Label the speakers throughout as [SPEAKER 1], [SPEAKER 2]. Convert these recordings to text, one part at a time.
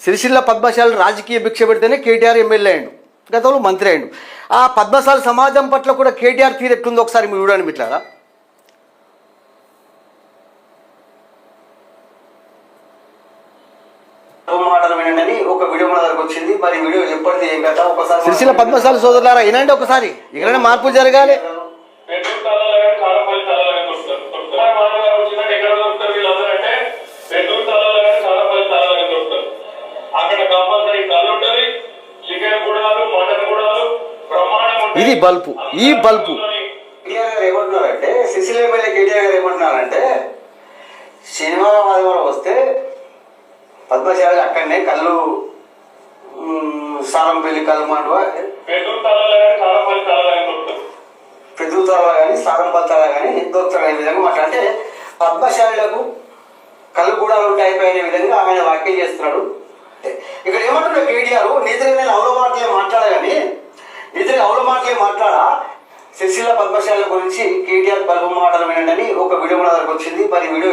[SPEAKER 1] సిరిసిల్ల పద్మశాలి రాజకీయ భిక్ష పెడితేనే కేటీఆర్ ఎమ్మెల్యే అయ్యిండు. గతంలో మంత్రి అయ్యిండు. ఆ పద్మశాలి సమాజం పట్ల కూడా కేటీఆర్ తీరు ఎట్లుందో ఒకసారి మీరు చూడండి మిట్లారా మాటలు వినండి ఒక వీడియో మన దగ్గరకు వచ్చింది. మరి వీడియో ఎప్పటిది ఏం కదా ఒకసారి సిరిసిల్ల పద్మశాలి సోదరులారా వినండి ఒకసారి. ఇక్కడనే మార్పు జరగాలి.
[SPEAKER 2] కంపల్సరీ కళ్ళు ఉంటుంది చికెన్ గుడాలు మటన్ గుడాలు ప్రమాణం ఉంటుంది.
[SPEAKER 1] ఇది బల్బు. ఈ
[SPEAKER 3] గారు ఏమంటున్నారంటే సిసిల్ ఎమ్మెల్యే కేటీఆర్ గారు ఏమంటున్నారంటే శనివారం ఆదివారం వస్తే పద్మశాలి అక్కడనే కళ్ళు సారంపల్లి కళ్ళు మాండవ
[SPEAKER 2] పెట్రోల్ తాళాలు కానీ కారంపల్లి తాళాలు కానీ దొరుకుతారు
[SPEAKER 3] కానీ సారంపల్తారా కానీ దొరుకుతారు అనే విధంగా మాట్లాడితే కళ్ళు కూడా ఆయన వ్యాఖ్య చేస్తున్నాడు ఇక్కడ ఏమంటున్నాడు కేటీఆర్? నిద్ర నేను అవల మాటలే మాట్లాడగాని నిద్ర అవల మాటలే మాట్లాడా? శశిల పద్మశాల గురించి కేటీఆర్ బల్బు మాటలు వినండి ఒక వీడియో మన దగ్గరకు వచ్చింది. మరి వీడియో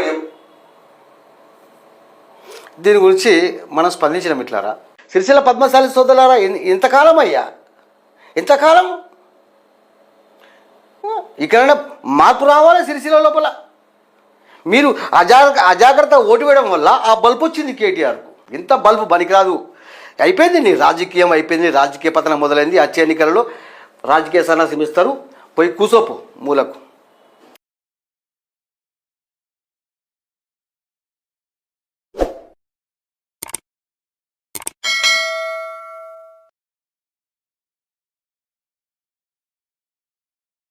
[SPEAKER 1] దీని గురించి మనం స్పందించడం ఇట్లారా సిరిసిల్ల పద్మశాలి సోదరులారా ఇంతకాలం అయ్యా? ఇంతకాలం? ఇక్కడైనా మార్పు రావాలి సిరిసిల్ల లోపల. మీరు అజాగ్ర అజాగ్రత్త ఓటు వేయడం వల్ల ఆ బల్బు వచ్చింది కేటీఆర్కు. ఇంత బల్బు పనికిరాదు. అయిపోయింది నీ రాజకీయం అయిపోయింది రాజకీయ పతనం మొదలైంది. వచ్చే ఎన్నికలలో రాజకీయ సన్నాసం ఇస్తారు. పోయి కూసోపు మూలకు.